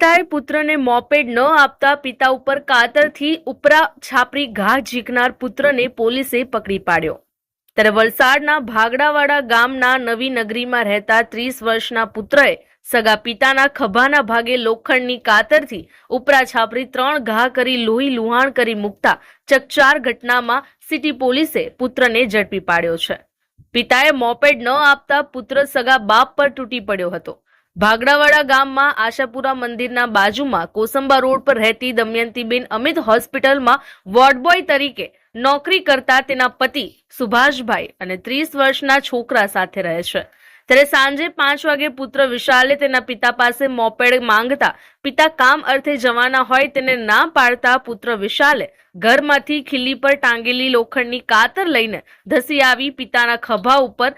પિતાએ પુત્રને મોપેડ ન આપતા પિતા ઉપર કાતરથી ઉપરા છાપરી ઘા ઝીકનાર પુત્રને પોલીસે પકડી પાડ્યો. ત્યારે વલસાડના ભાગડાવાડા ગામના નવી નગરીમાં રહેતા ત્રીસ વર્ષના પુત્રએ સગા પિતાના ખભાના ભાગે લોખંડની કાતરથી ઉપરા છાપરી ત્રણ ઘા કરી લોહી લુહાણ કરી મૂકતા ચકચાર ઘટનામાં સિટી પોલીસે પુત્રને ઝડપી પાડ્યો છે. પિતાએ મોપેડ ન આપતા પુત્ર સગા બાપ પર તૂટી પડ્યો હતો. ભાગડાવાડા ગામમાં આશાપુરા મંદિરના બાજુમાં કોસંબા રોડ પર રહેતી દમયંતીબેન અમિત હોસ્પિટલમાં વોર્ડબોય તરીકે નોકરી કરતા તેના પતિ સુભાષભાઈ અને ત્રીસ વર્ષના છોકરા સાથે રહે છે. ત્યારે સાંજે પાંચ વાગે પુત્ર વિશાલે તેના પિતા પાસે મોપેડ માંગતા પિતા કામ અર્થે જવાના હોય તેને ના પાડતા પુત્ર વિશાલે ઘરમાંથી ખીલી પર ટાંગેલી લોખંડની કાતર લઈને ધસી આવી પિતાના ખભા ઉપર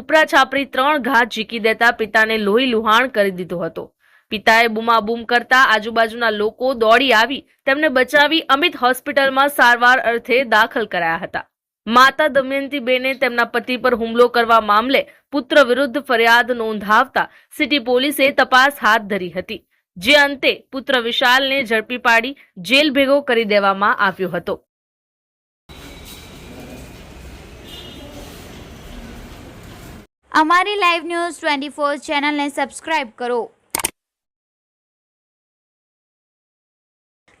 ઉપરા છાપરી ત્રણ ઘા ઝીકી દેતા પિતાને લોહી લુહાણ કરી દીધો હતો. પિતાએ બૂમાબૂમ કરતા આજુબાજુના લોકો દોડી આવી તેમને બચાવી અમિત હોસ્પિટલમાં સારવાર અર્થે દાખલ કરાયા હતા. માતા દમયંતીબેને તેમના પતિ પર હુમલો કરવા મામલે પુત્ર વિરુદ્ધ ફરિયાદ નોંધાવતા સિટી પોલીસે તપાસ હાથ ધરી હતી, જે અંતે પુત્ર વિશાલને ઝડપી પાડી જેલ ભેગો કરી દેવામાં આવ્યો હતો. અમારી લાઈવ ન્યૂઝ ટ્વેન્ટી ફોર ચેનલને સબસ્ક્રાઇબ કરો.